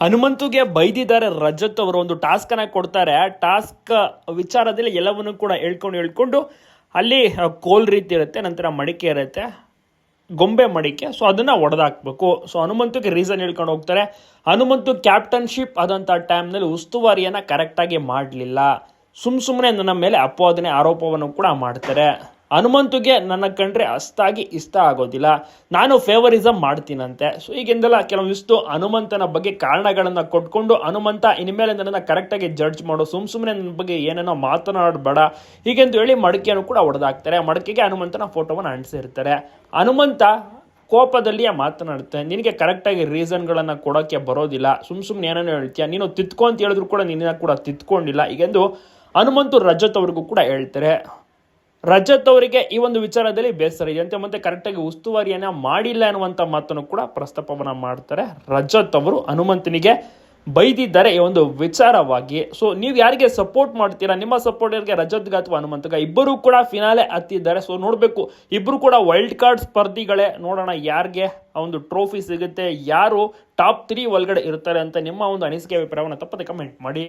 ಹನುಮಂತುಗೆ ಬೈದಿದ್ದಾರೆ ರಜತ್ ಅವರು ಒಂದು ಟಾಸ್ಕ್ ಅನ್ನ ಕೊಡ್ತಾರೆ. ಟಾಸ್ಕ್ ವಿಚಾರದಲ್ಲಿ ಎಲ್ಲವನ್ನು ಕೂಡ ಹೇಳ್ಕೊಂಡು ಹೇಳ್ಕೊಂಡು ಅಲ್ಲಿ ಕೋಲ್ ರೀತಿ ಇರುತ್ತೆ, ನಂತರ ಮಡಿಕೆ ಇರುತ್ತೆ, ಗೊಂಬೆ ಮಡಿಕೆ. ಸೊ ಅದನ್ನ ಒಡೆದಾಕ್ಬೇಕು. ಸೊ ಹನುಮಂತುಗೆ ರೀಸನ್ ಹೇಳ್ಕೊಂಡು ಹೋಗ್ತಾರೆ. ಹನುಮಂತು ಕ್ಯಾಪ್ಟನ್ಶಿಪ್ ಆದಂಥ ಟೈಮ್ನಲ್ಲಿ ಉಸ್ತುವಾರಿಯನ್ನು ಕರೆಕ್ಟಾಗಿ ಮಾಡಲಿಲ್ಲ. ಸುಮ್ ಸುಮ್ಮನೆ ನನ್ನ ಮೇಲೆ ಅಪವಾದನೆ, ಆರೋಪವನ್ನು ಕೂಡ ಮಾಡ್ತಾರೆ. ಹನುಮಂತುಗೆ ನನ್ನ ಕಂಡ್ರೆ ಅಷ್ಟಾಗಿ ಇಷ್ಟ ಆಗೋದಿಲ್ಲ. ನಾನು ಫೇವರಿಸಮ್ ಮಾಡ್ತೀನಂತೆ. ಸೊ ಈಗಿಂದೆಲ್ಲ ಕೆಲವೊಂದಿಷ್ಟು ಹನುಮಂತನ ಬಗ್ಗೆ ಕಾರಣಗಳನ್ನು ಕೊಟ್ಕೊಂಡು ಹನುಮಂತ ಇನ್ಮೇಲೆ ನನ್ನನ್ನು ಕರೆಕ್ಟಾಗಿ ಜಡ್ಜ್ ಮಾಡು, ಸುಮ್ ಸುಮ್ಮನೆ ನನ್ನ ಬಗ್ಗೆ ಏನೇನೋ ಮಾತನಾಡಬೇಡ, ಹೀಗೆಂದು ಹೇಳಿ ಮಡಿಕೆಯನ್ನು ಕೂಡ ಹೊಡೆದಾಕ್ತಾರೆ ಮಡಿಕೆಗೆ ಹನುಮಂತನ ಫೋಟೋವನ್ನು ಅಂಟಿಸಿರ್ತಾರೆ. ಹನುಮಂತ ಕೋಪದಲ್ಲಿಯೇ ಮಾತನಾಡುತ್ತೆ. ನಿನಗೆ ಕರೆಕ್ಟಾಗಿ ರೀಸನ್ಗಳನ್ನು ಕೊಡೋಕ್ಕೆ ಬರೋದಿಲ್ಲ. ಸುಮ್ ಸುಮ್ಮನೆ ಏನೇನೋ ಹೇಳ್ತೀಯ? ನೀನು ತಿತ್ಕೊ ಅಂತ ಹೇಳಿದ್ರು ಕೂಡ ನಿನ್ನ ಕೂಡ ತಿತ್ಕೊಂಡಿಲ್ಲ. ಹೀಗೆಂದು ಹನುಮಂತು ರಜತ್ ಅವ್ರಿಗೂ ಕೂಡ ಹೇಳ್ತಾರೆ. ರಜತ್ ಅವರಿಗೆ ಈ ಒಂದು ವಿಚಾರದಲ್ಲಿ ಬೇಸರ ಇದೆ. ಅಂತ ಮತ್ತೆ ಕರೆಕ್ಟಾಗಿ ಉಸ್ತುವಾರಿಯನ್ನ ಮಾಡಿಲ್ಲ ಅನ್ನುವಂಥ ಮಾತನ್ನು ಕೂಡ ಪ್ರಸ್ತಾಪವನ್ನು ಮಾಡ್ತಾರೆ ರಜತ್ ಅವರು. ಹನುಮಂತನಿಗೆ ಬೈದಿದ್ದಾರೆ ಈ ಒಂದು ವಿಚಾರವಾಗಿ. ಸೊ ನೀವು ಯಾರಿಗೆ ಸಪೋರ್ಟ್ ಮಾಡ್ತೀರಾ? ನಿಮ್ಮ ಸಪೋರ್ಟರ್ಗೆ ರಜತ್ಗ ಅಥವಾ ಹನುಮಂತಗ ಇಬ್ಬರು ಕೂಡ ಫಿನಾಲೆ ಹತ್ತಿದ್ದಾರೆ. ಸೊ ನೋಡಬೇಕು. ಇಬ್ಬರು ಕೂಡ ವೈಲ್ಡ್ ಕಾರ್ಡ್ ಸ್ಪರ್ಧಿಗಳೇ. ನೋಡೋಣ ಯಾರಿಗೆ ಆ ಒಂದು ಟ್ರೋಫಿ ಸಿಗುತ್ತೆ. ಯಾರು ಟಾಪ್ ತ್ರೀ ಒಳಗಡೆ ಇರ್ತಾರೆ ಅಂತ ನಿಮ್ಮ ಒಂದು ಅನಿಸಿಕೆ, ಅಭಿಪ್ರಾಯವನ್ನು ತಪ್ಪದೆ ಕಮೆಂಟ್ ಮಾಡಿ.